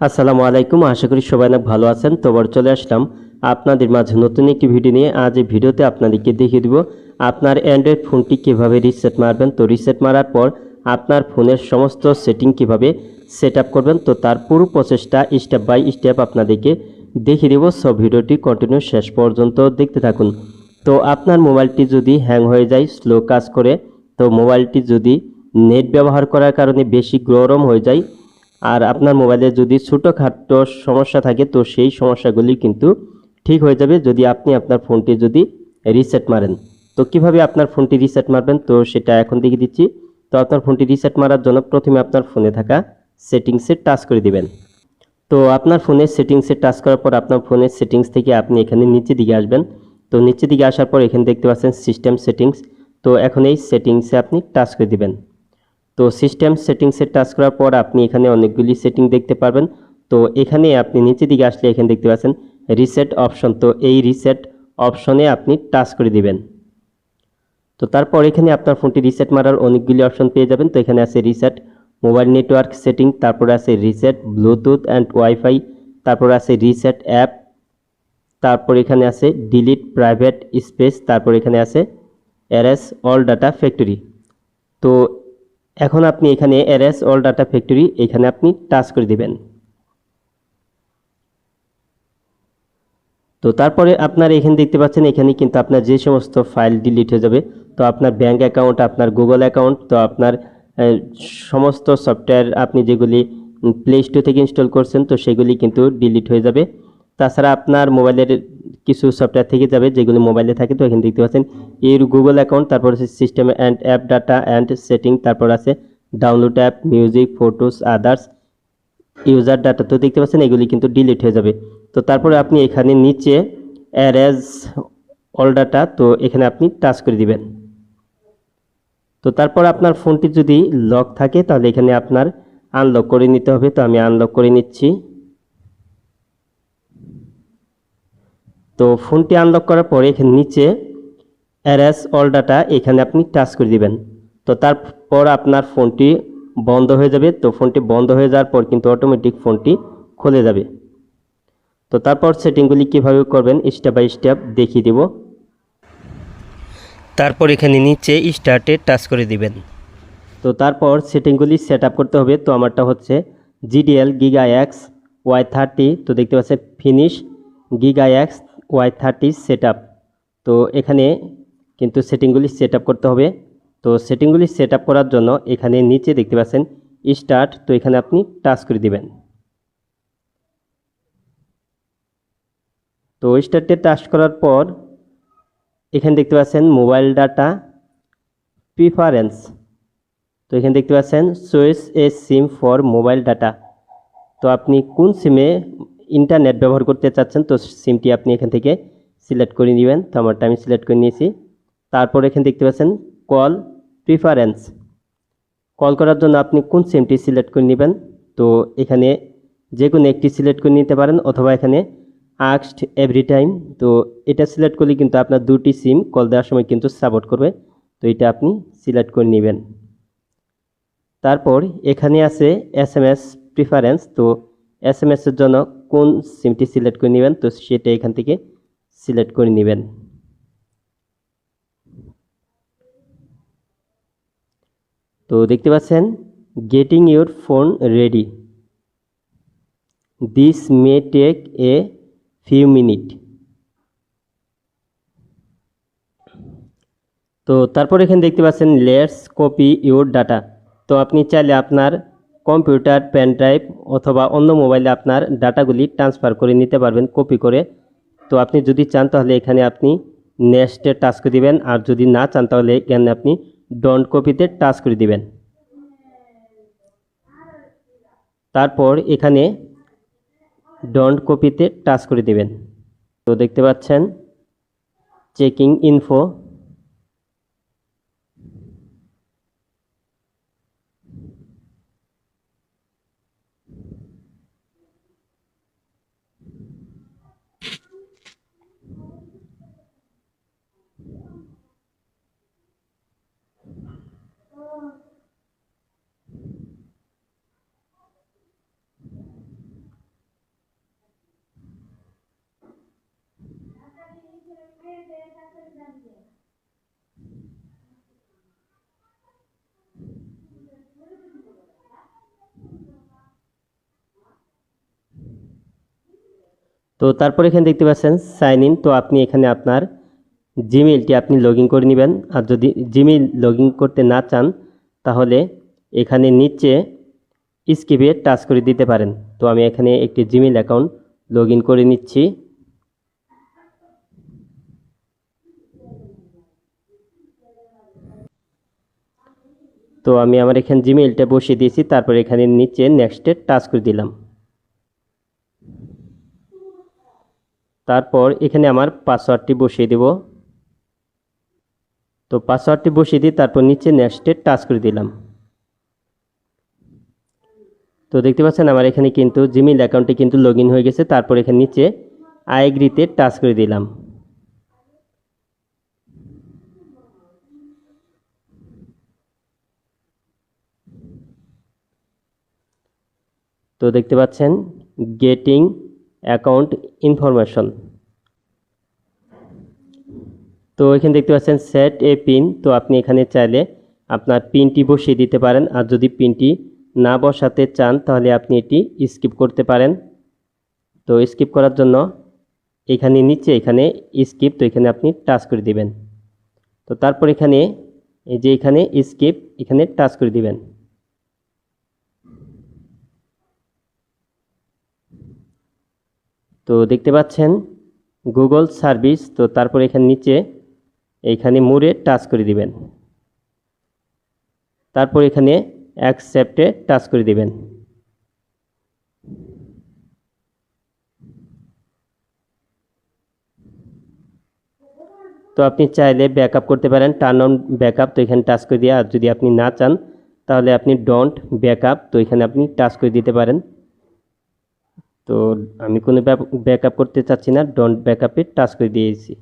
আসসালামু আলাইকুম, আশা করি সবাই অনেক ভালো আছেন। তো এবার চলে আসলাম আপনাদের মাঝে নতুন একটি ভিডিও নিয়ে। আজ এই ভিডিওতে আপনাদেরকে দেখিয়ে দিব আপনার অ্যান্ড্রয়েড ফোনটি কীভাবে রিসেট মারবেন। তো রিসেট মারার পর আপনার ফোনের সমস্ত সেটিং কীভাবে সেট করবেন। তো তার পুরো প্রসেসটা স্টেপ বাই স্টেপ আপনাদেরকে দেখিয়ে দেবো। সব ভিডিওটি কন্টিনিউ শেষ পর্যন্ত দেখতে থাকুন। তো আপনার মোবাইলটি যদি হ্যাং হয়ে যায় স্লো কাজ করে, তো মোবাইলটি যদি নেট ব্যবহার করার কারণে বেশি গরম হয়ে যায় আর আপনার মোবাইলে যদি ছোটোখাটো সমস্যা থাকে, তো সেই সমস্যাগুলি কিন্তু ঠিক হয়ে যাবে যদি আপনি আপনার ফোনটি যদি রিসেট মারেন। তো কীভাবে আপনার ফোনটি রিসেট মারবেন? তো সেটা এখন দেখিয়ে দিচ্ছি। তো আপনার ফোনটি রিসেট মারার জন্য প্রথমে আপনার ফোনে থাকা সেটিংসে টাচ করে দিবেন। তো আপনার ফোনের সেটিংসে টাচ করার পর আপনার ফোনের সেটিংস থেকে আপনি এখানে নিচে দিকে আসবেন। তো নিচের দিকে আসার পর এখানে দেখতে পাচ্ছেন সিস্টেম সেটিংস তো এখন এই সেটিংসে আপনি টাচ করে দিবেন। তো সিস্টেম সেটিংসে টাচ করার পর আপনি এখানে অনেকগুলি সেটিং দেখতে পারবেন। তো এখানে আপনি নিচের দিকে আসলে এখানে দেখতে পাচ্ছেন রিসেট অপশন তো এই রিসেট অপশনে আপনি টাচ করে দিবেন। তো তারপর এখানে আপনার ফোনটি রিসেট মারার অনেকগুলি অপশন পেয়ে যাবেন। তো এখানে আছে রিসেট মোবাইল নেটওয়ার্ক সেটিং তারপরে আছে রিসেট ব্লুটুথ অ্যান্ড ওয়াইফাই তারপর আছে রিসেট অ্যাপ তারপর এখানে আছে ডিলিট প্রাইভেট স্পেস তারপর এখানে আছে এরএস অল ডাটা ফ্যাক্টরি তো এখন আপনি এখানে এরএস অল ডাটা ফ্যাক্টরি এখানে আপনি টাচ করে দিবেন। তো তারপরে আপনার এখানে দেখতে পাচ্ছেন, এখানে কিন্তু আপনার যে সমস্ত ফাইল ডিলিট হয়ে যাবে, তো আপনার ব্যাঙ্ক অ্যাকাউন্ট, আপনার গুগল অ্যাকাউন্ট, তো আপনার সমস্ত সফটওয়্যার আপনি যেগুলি প্লে স্টোর থেকে ইনস্টল করছেন, তো সেগুলি কিন্তু ডিলিট হয়ে যাবে। তাছাড়া আপনার মোবাইলের কিছু সফটওয়্যার থেকে যাবে, যেগুলি মোবাইলে থাকে, তো এখানে দেখতে পাচ্ছেন। এর গুগল অ্যাকাউন্ট তারপর আছে system and app data and setting তারপর আছে download app music photos others user data তো দেখতে পাচ্ছেন এগুলি কিন্তু ডিলিট হয়ে যাবে। তো তারপরে আপনি এখানে নিচে অ্যারেজ অল ডাটা তো এখানে আপনি টাচ করে দিবেন। তো তারপর আপনার ফোনটি যদি লক থাকে, তাহলে এখানে আপনার আনলক করে নিতে হবে। তো আমি আনলক করে নিচ্ছি। তো ফোনটি আনলক করার পরে এখানে নিচে অ্যারেস অল ডাটা এখানে আপনি টাচ করে দিবেন। তো তারপর আপনার ফোনটি বন্ধ হয়ে যাবে। তো ফোনটি বন্ধ হয়ে যাওয়ার পর কিন্তু অটোমেটিক ফোনটি খুলে যাবে। তো তারপর সেটিংগুলি কীভাবে করবেন স্টেপ বাই স্টেপ দেখিয়ে দেব। তারপর এখানে নিচে স্টার্টে টাচ করে দিবেন। তো তারপর সেটিংগুলি সেট করতে হবে। তো আমারটা হচ্ছে GDL giga X Y thirty তো দেখতে পাচ্ছেন finish giga X Y thirty set তো এখানে কিন্তু সেটিংগুলি সেট করতে হবে। তো সেটিংগুলি সেট করার জন্য এখানে নিচে দেখতে পাচ্ছেন স্টার্ট তো এখানে আপনি টাচ করে দিবেন। তো স্টার্টে টাচ করার পর এখানে দেখতে পাচ্ছেন মোবাইল ডাটা প্রিফারেন্স তো এখানে দেখতে পাচ্ছেন choice a SIM for mobile data তো আপনি কোন সিমে ইন্টারনেট ব্যবহার করতে চাচ্ছেন, তো সিমটি আপনি এখান থেকে সিলেক্ট করে নেবেন। তো আমারটা আমি সিলেক্ট করে নিয়েছি। তারপর এখানে দেখতে পাচ্ছেন কল প্রিফারেন্স কল করার জন্য আপনি কোন সিমটি সিলেক্ট করে নেবেন? তো এখানে যে কোনো একটি সিলেক্ট করে নিতে পারেন, অথবা এখানে আক্সড এভরি টাইম তো এটা সিলেক্ট করলে কিন্তু আপনার দুটি সিম কল দেওয়ার সময় কিন্তু সাপোর্ট করবে। তো এটা আপনি সিলেক্ট করে নেবেন। তারপর এখানে আছে এস এম এস প্রিফারেন্স তো এস এম এসের জন্য কোন সিমটি সিলেক্ট করে নেবেন? তো সেটা এখান থেকে সিলেক্ট করে নেবেন। তো দেখতে পাচ্ছেন getting your phone ready this may take a few minute তো তারপর এখানে দেখতে পাচ্ছেন লেটস কপি ইউর ডাটা তো আপনি চাইলে আপনার কম্পিউটার, পেন ড্রাইভ অথবা অন্য মোবাইলে আপনার ডাটাগুলি ট্রান্সফার করে নিতে পারবেন কপি করে। তো আপনি যদি চান তাহলে এখানে আপনি নেক্সটে টাচ করে দিবেন আর যদি না চান তাহলে এখানে আপনি ডন্ট কপিতে টাচ করে দিবেন। তারপর এখানে ডন্ট কপিতে টাচ করে দিবেন। তো দেখতে পাচ্ছেন, চেকিং ইনফো তো তারপর এখানে দেখতে পাচ্ছেন সাইন ইন তো আপনি এখানে আপনার জিমেইলটি আপনি লগ করে নেবেন। আর যদি জিমেইল লগ করতে না চান, তাহলে এখানে নিচে স্কিপে টাচ করে দিতে পারেন। তো আমি এখানে একটি জিমেইল অ্যাকাউন্ট লগ করে নিচ্ছি। তো আমি আমার এখানে জিমেইলটা বসিয়ে দিয়েছি, তারপর এখানে নিচে নেক্সটে টাচ করে দিলাম। তারপর এখানে আমার পাসওয়ার্ডটি বসিয়ে দেব। তো পাসওয়ার্ডটি বসিয়ে দিই তারপর নিচে নেক্সটে টাচ করে দিলাম। তো দেখতে পাচ্ছেন আমার এখানে কিন্তু জিমেইল অ্যাকাউন্টে কিন্তু লগ হয়ে গেছে। তারপর এখানে নিচে আইগ্রিতে টাচ করে দিলাম। তো দেখতে পাচ্ছেন গেটিং অ্যাকাউন্ট ইনফরমেশন। তো এখানে দেখতে পাচ্ছেন সেট এ পিন তো আপনি এখানে চাইলে আপনার পিনটি বসিয়ে দিতে পারেন। আর যদি পিনটি না বসাতে চান, তাহলে আপনি এটি স্কিপ করতে পারেন। তো স্কিপ করার জন্য এখানে নিচে, এখানে স্কিপ তো এখানে আপনি টাচ করে দিবেন। তো তারপর এখানে, এই যে এখানে স্কিপ এখানে টাচ করে দিবেন। তো দেখতে পাচ্ছেন গুগল সার্ভিস, তো তারপর এখানে নিচে এইখানে মুড়ে টাচ করে দিবেন। তারপর এখানে অ্যাকসেপ্টে টাচ করে দিবেন। তো আপনি চাইলে ব্যাকআপ করতে পারেন টার্ন অন ব্যাকআপ তো এখানে টাচ করে দিয়ে, আর যদি আপনি না চান, তাহলে আপনি ডোন্ট ব্যাকআপ তো এখানে আপনি টাচ করে দিতে পারেন। তো আমি কোনো ব্যাকআপ করতে চাচ্ছি না ডোন্ট ব্যাকআপে টাচ করে দিয়েছি।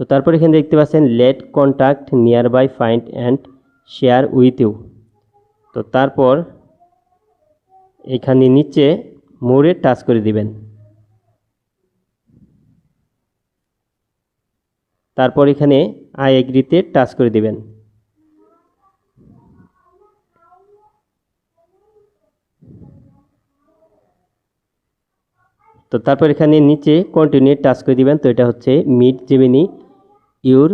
তো তারপর এখানে দেখতে পাচ্ছেন let contact nearby find and share with you তো তারপর এখানে নিচে মোড়ে টাচ করে দিবেন। তারপর এখানে আই এগ্রিতে টাচ করে দিবেন। তো তারপর এখানে নিচে কন্টিনিউ টাচ করে দিবেন, তো এটা হচ্ছে meet Gemini your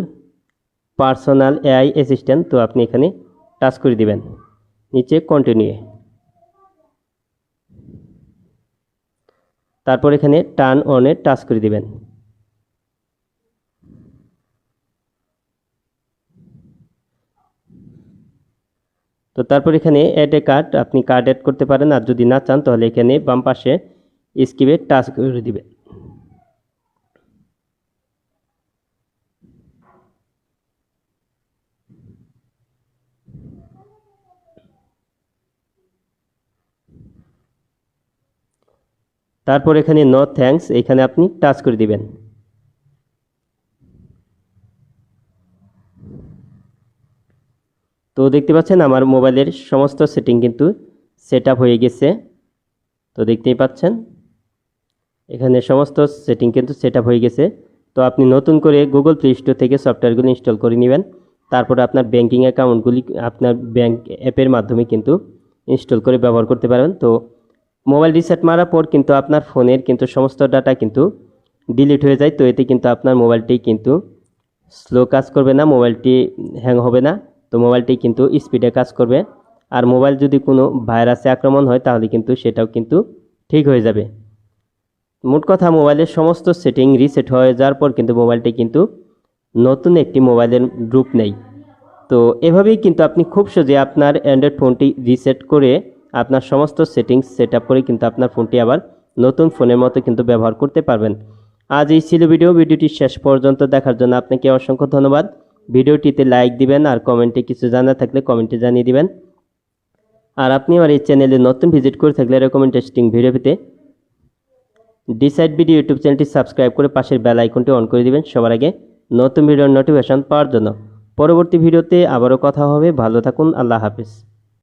personal AI assistant তো আপনি এখানে টাচ করে দিবেন। নিচে কন্টিনিউ তারপর এখানে টার্ন অনে টাচ করে দিবেন। তো তারপর এখানে অ্যাড এ কার্ড আপনি কার্ড অ্যাড করতে পারেন, আর যদি না চান, তাহলে এখানে বাম পাশে স্কিপে টাচ করে দিবেন তারপর এখানে ন থ্যাঙ্কস এখানে আপনি টাচ করে দিবেন। তো দেখতে পাচ্ছেন আমার মোবাইলের সমস্ত সেটিং কিন্তু সেট হয়ে গেছে। তো দেখতেই পাচ্ছেন। এখানে সমস্ত সেটিং কিন্তু সেট হয়ে গেছে। তো আপনি নতুন করে গুগল প্লে স্টোর থেকে সফটওয়্যারগুলি ইনস্টল করে নেবেন। তারপরে আপনার ব্যাঙ্কিং অ্যাকাউন্টগুলি আপনার ব্যাঙ্ক অ্যাপের মাধ্যমে কিন্তু ইনস্টল করে ব্যবহার করতে পারবেন তো মোবাইল রিসেট মারার পর কিন্তু আপনার ফোনের কিন্তু সমস্ত ডাটা কিন্তু ডিলিট হয়ে যায়। তো এতে কিন্তু আপনার মোবাইলটি কিন্তু স্লো কাজ করবে না মোবাইলটি হ্যাং হবে না। তো মোবাইলটি কিন্তু স্পিডে কাজ করবে। আর মোবাইল যদি কোনো ভাইরাসে আক্রমণ হয়, তাহলে কিন্তু সেটাও কিন্তু ঠিক হয়ে যাবে। মোট কথা মোবাইলের সমস্ত সেটিং রিসেট হয়ে যাওয়ার পর কিন্তু মোবাইলটি কিন্তু নতুন একটি মোবাইলের রূপ নেই তো এভাবেই কিন্তু আপনি খুব সহজে আপনার অ্যান্ড্রয়েড ফোনটি রিসেট করে আপনার সমস্ত সেটিংস সেট আপ করে কিন্তু আপনার ফোনটি আবার নতুন ফোনের মতো কিন্তু ব্যবহার করতে পারবেন। আজ এই ছিল ভিডিও। ভিডিওটি শেষ পর্যন্ত দেখার জন্য আপনাকে অসংখ্য ধন্যবাদ। ভিডিওটিতে লাইক দিবেন আর কমেন্টে কিছু জানা থাকলে কমেন্টে জানিয়ে দিবেন। আর আপনি আমার এই চ্যানেলে নতুন ভিজিট করে থাকলে এরকম ইন্টারেস্টিং ভিডিও পেতে ডিসাইড ভিডিও ইউটিউব চ্যানেলটি সাবস্ক্রাইব করে পাশের বেল আইকনটি অন করে দিবেন সবার আগে নতুন ভিডিওর নোটিফিকেশন পাওয়ার জন্য। পরবর্তী ভিডিওতে আবারও কথা হবে। ভালো থাকুন। আল্লাহ হাফিজ।